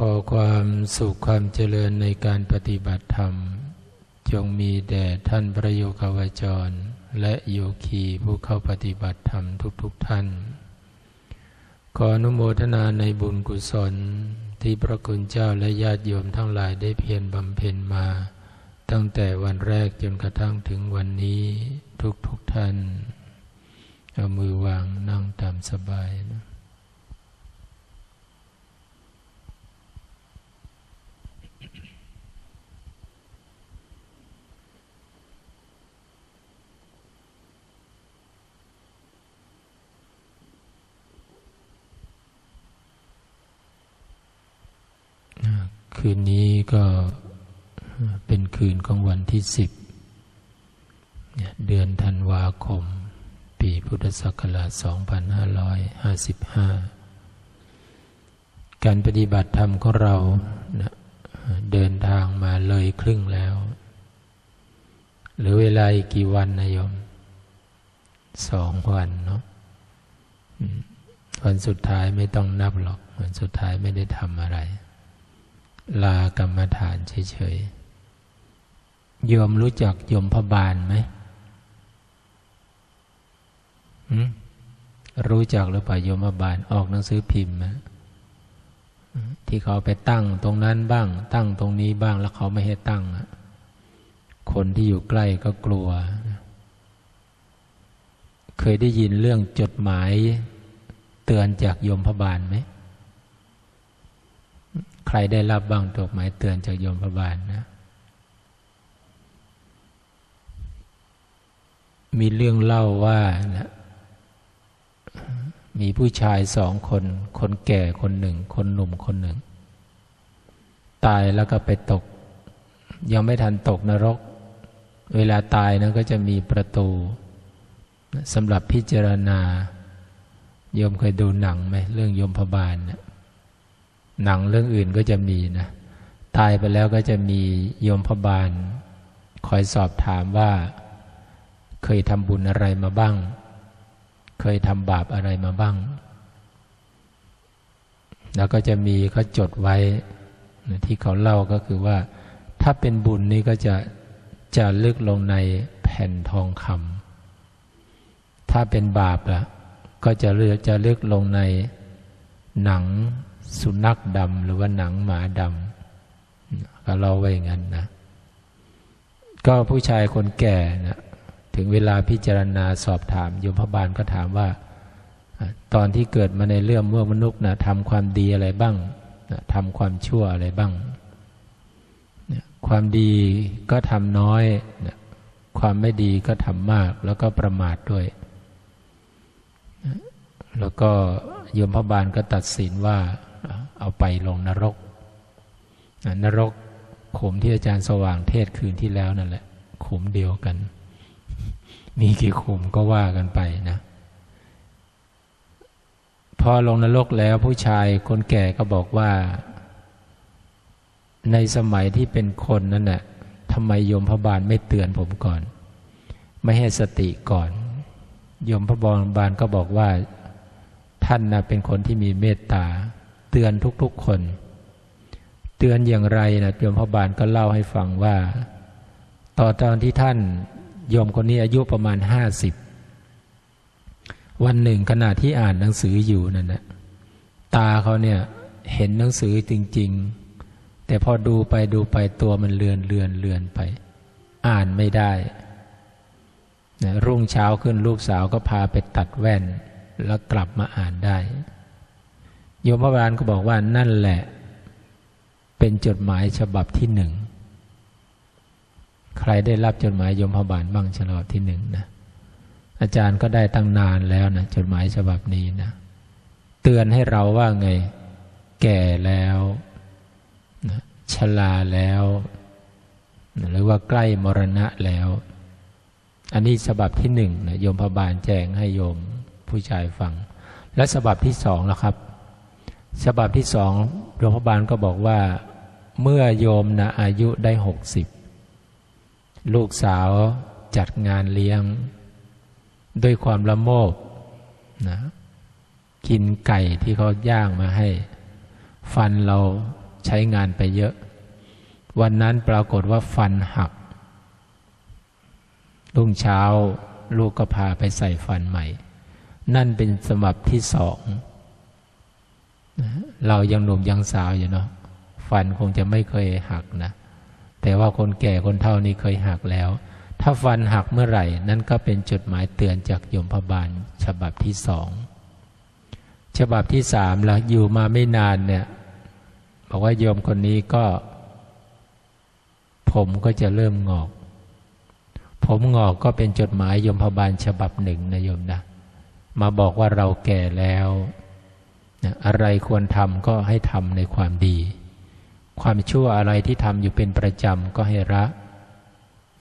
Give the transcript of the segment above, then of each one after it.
ขอความสุขความเจริญในการปฏิบัติธรรม จงมีแด่ท่านพระโยคาวจร และโยคีผู้เข้าปฏิบัติธรรมทุกๆทท่าน ขออนุโมทนาในบุญกุศลที่พระคุณเจ้าและญาติโยมทั้งหลายได้เพียรบำเพ็ญมา ตั้งแต่วันแรกจนกระทั่งถึงวันนี้ทุกๆทท่าน เอามือวางนั่งตามสบายนะ คืนนี้ก็เป็นคืนของวันที่สิบเดือนธันวาคม ปีพุทธศักราช 2555 การปฏิบัติธรรมของเรานะเดินทางมาเลยครึ่งแล้ว หรือเวลาอีกกี่วันนะโยมสองวันเนาะวันสุดท้ายไม่ต้องนับหรอก วันสุดท้ายไม่ได้ทำอะไร ลากรรมฐานเฉยๆ โยมรู้จักโยมพบาลไหม รู้จักหรือเปล่าโยมพบาล ออกหนังสือพิมพ์นะที่เขาไปตั้งตรงนั้นบ้าง ตั้งตรงนี้บ้างแล้วเขาไม่ให้ตั้ง คนที่อยู่ใกล้ก็กลัว เคยได้ยินเรื่องจดหมาย เตือนจากโยมพบาลไหม รได้รับบ้างดอกไม้เตือนจากโยมพบาลนะ มีเรื่องเล่าว่านะมีผู้ชายสองคน คนแก่คนหนึ่ง คนหนุ่มคนหนึ่ง ตายแล้วก็ไปตก ยังไม่ทันตกนรก เวลาตายนั้นก็จะมีประตูสำหรับพิจารณาโยมเคยดูหนังไหมเรื่องโยมพบาลนะ หนังเรื่องอื่นก็จะมีนะตายไปแล้วก็จะมีโยมพบาล คอยสอบถามว่า เคยทำบุญอะไรมาบ้าง เคยทำบาปอะไรมาบ้าง แล้วก็จะมีเขาจดไว้ที่เขาเล่าก็คือว่า ถ้าเป็นบุญนี่ก็จะจะลึกลงในแผ่นทองคำถ้าเป็นบาปล่ะ ก็จะเลือกจะลึกลงในหนัง สุนัขดำหรือว่าหนังหมาดำก็เล่าไว้อย่างนั้นนะ ก็ผู้ชายคนแก่นะถึงเวลาพิจารณาสอบถามโยมพบาลก็ถามว่า ตอนที่เกิดมาในเรื่องเมื่อมนุษย์นะทำความดีอะไรบ้างนะทำความชั่วอะไรบ้างนะความดีก็ทำน้อยนะความไม่ดีก็ทำมาก แล้วก็ประมาทด้วยนะแล้วก็โยมพบาลก็ตัดสินว่า เอาไปลงนรกนรกขุมที่อาจารย์สว่างเทศคืนที่แล้วนั่นแหละขุมเดียวกัน มีกี่ขุมก็ว่ากันไปนะ พอลงนรกแล้วผู้ชายคนแก่ก็บอกว่า ในสมัยที่เป็นคนนั่นแหละทำไมโยมพบาลไม่เตือนผมก่อน ไม่ให้สติก่อนโยมพระบาลก็บอกว่า ท่านนะเป็นคนที่มีเมตตา เตือนทุกๆคน เตือนอย่างไรนะโยมพบาลก็เล่าให้ฟังว่า ต่อตอนที่ท่านโยมคนนี้อายุประมาณห้าสิบวันหนึ่งขณะที่อ่านหนังสืออยู่นั่นนะตาเขาเนี่ยเห็นหนังสือจริง ๆ แต่พอดูไปดูไปตัวมันเลือนเลือนเลือนไป อ่านไม่ได้นะรุ่งเช้าขึ้นลูกสาวก็พาไปตัดแว่น แล้วกลับมาอ่านได้ โยมพระบาลก็บอกว่านั่นแหละ เป็นจดหมายฉบับที่หนึ่ง ใครได้รับจดหมายโยมพระบาลบ้างฉบับที่หนึ่งนะอาจารย์ก็ได้ตั้งนานแล้วนะจดหมายฉบับนี้นะ เตือนให้เราว่าไง แก่แล้วนะชราแล้ว หรือว่าใกล้มรณะแล้ว อันนี้ฉบับที่หนึ่งนะโยมพบาลแจ้งให้โยมผู้ชายฟัง และฉบับที่สองแล้วครับ ฉบับที่สองโยมพบาลก็บอกว่า เมื่อโยมนะอายุได้หกสิบลูกสาวจัดงานเลี้ยง ด้วยความละโมบนะกินไก่ที่เขาย่างมาให้ ฟันเราใช้งานไปเยอะ วันนั้นปรากฏว่าฟันหักรุ่งเช้าลูกก็พาไปใส่ฟันใหม่ นั่นเป็นสมับที่สอง เรายังหนุ่มยังสาวอยู่เนาะฟันคงจะไม่เคยหักนะ แต่ว่าคนแก่คนเท่านี้เคยหักแล้ว ถ้าฟันหักเมื่อไหร่ นั่นก็เป็นจดหมายเตือนจากโยมพบาลฉบับที่สองฉบับที่สามละอยู่มาไม่นานเนี่ยบอกว่าโยมคนนี้ก็ ผมก็จะเริ่มงอก ผมงอกก็เป็นจดหมายโยมพบาลฉบับหนึ่งนะโยมนะ มาบอกว่าเราแก่แล้ว อะไรควรทำก็ให้ทำในความดี ความชั่วอะไรที่ทำอยู่เป็นประจำก็ให้ละ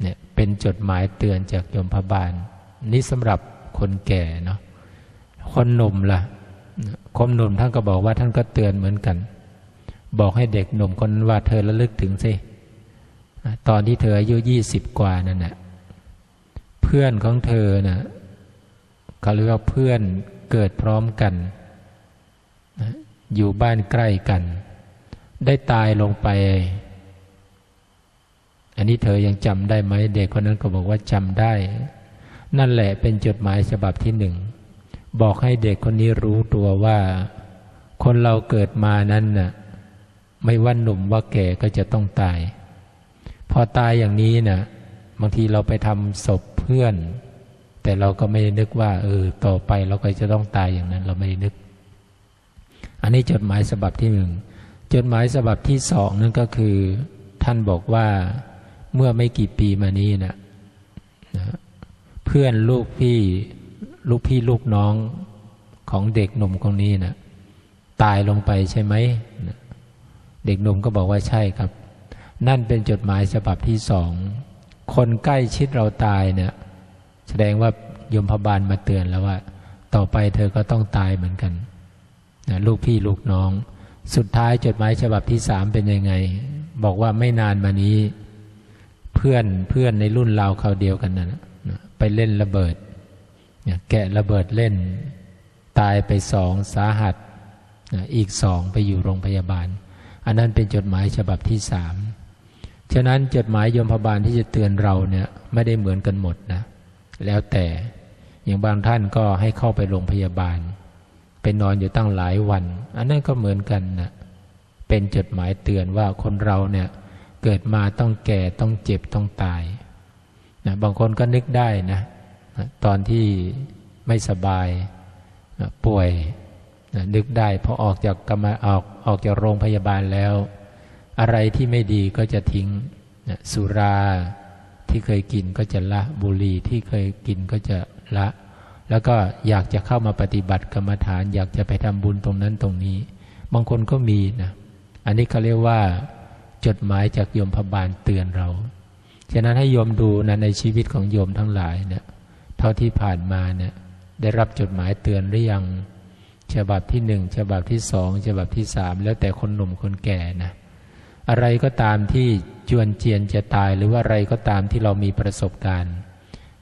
เนี่ยเป็นจดหมายเตือนจากโยมพบาล นี่สำหรับคนแก่เนาะคนหนุ่มละ่ะคนหนุ่มท่านก็บอกว่าท่านก็เตือนเหมือนกัน บอกให้เด็กหนุ่มคนว่าเธอระลึกถึงสิตอนที่เธออายุยี่สิบกว่านั่นแหละเพื่อนของเธอนะ่ะเขาเรียกว่าเพื่อนเกิดพร้อมกัน อยู่บ้านใกล้กัน ได้ตายลงไป อันนี้เธอยังจำได้ไหมเด็กคนนั้นก็บอกว่าจำได้ นั่นแหละเป็นจดหมายฉบับที่หนึ่ง บอกให้เด็กคนนี้รู้ตัวว่า คนเราเกิดมานั้นน่ะ ไม่ว่าหนุ่มว่าแก่ก็จะต้องตาย พอตายอย่างนี้นะ่ะ บางทีเราไปทำศพเพื่อน แต่เราก็ไม่ได้นึกว่า เออ ต่อไปเราก็จะต้องตายอย่างนั้น เราไม่ได้นึก อันนี้จดหมายฉบับที่หนึ่งจดหมายฉบับที่สองนั่นก็คือ ท่านบอกว่าเมื่อไม่กี่ปีมานี้นะนะเพื่อนลูกพี่ลูกพี่ลูกน้องของเด็กหนุ่มคนนี้นะตายลงไปใช่ไหมนะเด็กหนุ่มก็บอกว่าใช่ครับ นั่นเป็นจดหมายฉบับที่สอง คนใกล้ชิดเราตายเนี่ยแสดงว่ายมพบาลมาเตือนแล้วว่า ต่อไปเธอก็ต้องตายเหมือนกัน นะลูกพี่ลูกน้อง สุดท้ายจดหมายฉบับที่สามเป็นยังไง บอกว่าไม่นานมานี้ เพื่อนเพื่อนในรุ่นเราเขาเดียวกันนะนะไปเล่นระเบิดนะแกะระเบิดเล่น ตายไปสองสาหัสนะอีกสองไปอยู่โรงพยาบาล อันนั้นเป็นจดหมายฉบับที่สามฉะนั้นจดหมายยมพบาลที่จะเตือนเราเนี่ยไม่ได้เหมือนกันหมดนะ แล้วแต่อย่างบางท่านก็ให้เข้าไปโรงพยาบาล ไปนอนอยู่ตั้งหลายวัน อันนั้นก็เหมือนกันนะเป็นจดหมายเตือนว่าคนเราเนี่ย เกิดมาต้องแก่ต้องเจ็บต้องตายนะบางคนก็นึกได้นะตอนที่ไม่สบายป่วยนึกได้พอออกจากกรรมออกออกจากโรงพยาบาลแล้ว อะไรที่ไม่ดีก็จะทิ้งสุราที่เคยกินก็จะละบุหรี่ที่เคยกินก็จะละ แล้วก็อยากจะเข้ามาปฏิบัติกรรมฐาน อยากจะไปทำบุญตรงนั้นตรงนี้ บางคนก็มีนะอันนี้เขาเรียกว่า จดหมายจากโยมพบาลเตือนเรา ฉะนั้นให้โยมดูนะในชีวิตของโยมทั้งหลายเนะี่ยเท่าที่ผ่านมาเนะี่ยได้รับจดหมายเตือนหรือยังฉบับที่หนึ่งฉบับที่สองฉบับที่สามแล้วแต่คนหนุ่มคนแก่นะอะไรก็ตามที่จวนเจียนจะตายหรือว่าอะไรก็ตามที่เรามีประสบการณ์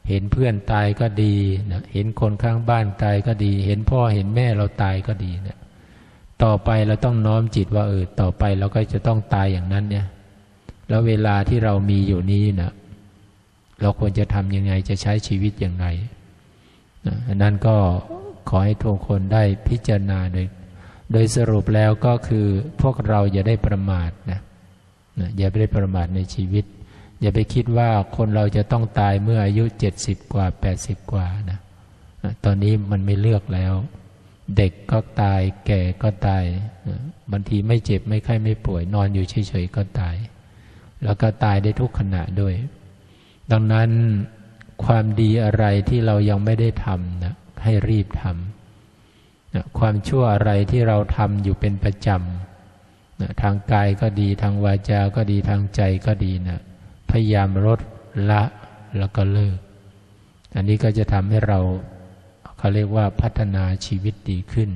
เห็นเพื่อนตายก็ดีนะเห็นคนข้างบ้านตายก็ดี เห็นพ่อเห็นแม่เราตายก็ดีเนะต่อไปเราต้องน้อมจิตว่าเออต่อไปเราก็จะต้องตายอย่างนั้นเนี่ย แล้วเวลาที่เรามีอยู่นี้นะเราควรจะทำยังไงจะใช้ชีวิตอย่างไรนะนั่นก็ขอให้ทุกคนได้พิจารณาโดยโดยสรุปแล้วก็คือพวกเราอย่าได้ประมาทนะนะอย่าได้ประมาทในชีวิต อย่าไปคิดว่าคนเราจะต้องตายเมื่ออายุเจ็ดสิบกว่าแปดสิบกว่านะตอนนี้มันไม่เลือกแล้ว เด็กก็ตาย แก่ก็ตายบางทีไม่เจ็บไม่ไข้ไม่ป่วย นอนอยู่เฉยๆก็ตาย แล้วก็ตายได้ทุกขณะด้วย ดังนั้นความดีอะไรที่เรายังไม่ได้ทำนะให้รีบทำนะความชั่วอะไรที่เราทำอยู่เป็นประจำนะทางกายก็ดีทางวาจาก็ดีทางใจก็ดีนะ พยายามลดละแล้วก็เลิก อันนี้ก็จะทำให้เราเขาเรียกว่าพัฒนาชีวิตดีขึ้น